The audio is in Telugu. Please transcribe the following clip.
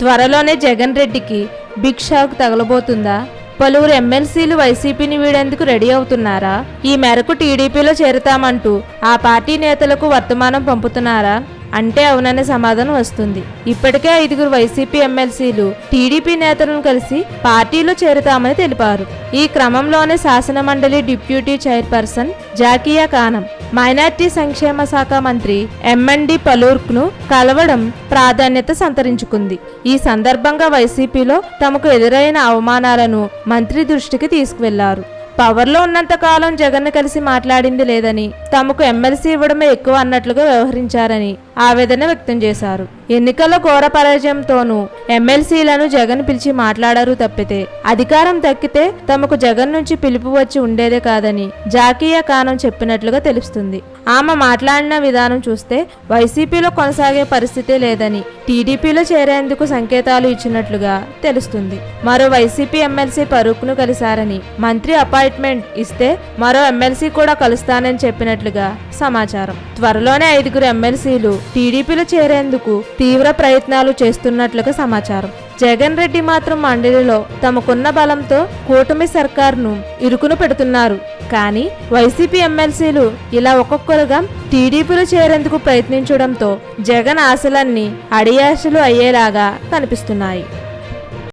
త్వరలోనే జగన్ రెడ్డికి బిగ్ షాక్ తగలబోతుందా? పలువురు ఎమ్మెల్సీలు వైసీపీని వీడేందుకు రెడీ అవుతున్నారా? ఈ మేరకు టీడీపీలో చేరుతామంటూ ఆ పార్టీ నేతలకు వర్తమానం పంపుతున్నారా? అంటే అవునన్న సమాధానం వస్తుంది. ఇప్పటికే ఐదుగురు వైసీపీ ఎమ్మెల్సీలు టీడీపీ నేతలను కలిసి పార్టీలో చేరుతామని తెలిపారు. ఈ క్రమంలోనే శాసనమండలి deputy chairperson Zakia Khanam minority సంక్షేమ శాఖ మంత్రి ఎంఎన్డి పలూర్క్ను కలవడం ప్రాధాన్యత సంతరించుకుంది. ఈ సందర్భంగా వైసీపీలో తమకు ఎదురైన అవమానాలను మంత్రి దృష్టికి తీసుకువెళ్ళారు. పవర్లో ఉన్నంత కాలం జగన్ కలిసి మాట్లాడింది లేదని తమకు ఎమ్మెల్సీ ఇవ్వడమే ఎక్కువ అన్నట్లుగా వ్యవహరించారని ఆవేదన వ్యక్తం చేశారు. ఎన్నికల ఘోర పరాజయంతోనూ ఎమ్మెల్సీలను జగన్ పిలిచి మాట్లాడారు తప్పితే అధికారం దక్కితే తమకు జగన్ నుంచి పిలుపు వచ్చి ఉండేదే కాదని జాకీయ కానం చెప్పినట్లుగా తెలుస్తుంది. ఆమె మాట్లాడిన విధానం చూస్తే వైసీపీలో కొనసాగే పరిస్థితే లేదని టీడీపీలో చేరేందుకు సంకేతాలు ఇచ్చినట్లుగా తెలుస్తుంది. మరో వైసీపీ ఎమ్మెల్సీ పరూక్ను కలిశారని మంత్రి అపాయింట్మెంట్ ఇస్తే మరో ఎమ్మెల్సీ కూడా కలుస్తానని చెప్పినట్లుగా సమాచారం. త్వరలోనే ఐదుగురు ఎమ్మెల్సీలు టీడీపీలో చేరేందుకు తీవ్ర ప్రయత్నాలు చేస్తున్నట్లుగా సమాచారం. జగన్ రెడ్డి మాత్రం మండలిలో తమకున్న బలంతో కూటమి సర్కార్ను ఇరుకును పెడుతున్నారు. కానీ వైసీపీ ఎమ్మెల్సీలు ఇలా ఒక్కొక్కరుగా టీడీపీలో చేరేందుకు ప్రయత్నించడంతో జగన్ ఆశలన్నీ అడియాశలు అయ్యేలాగా కనిపిస్తున్నాయి.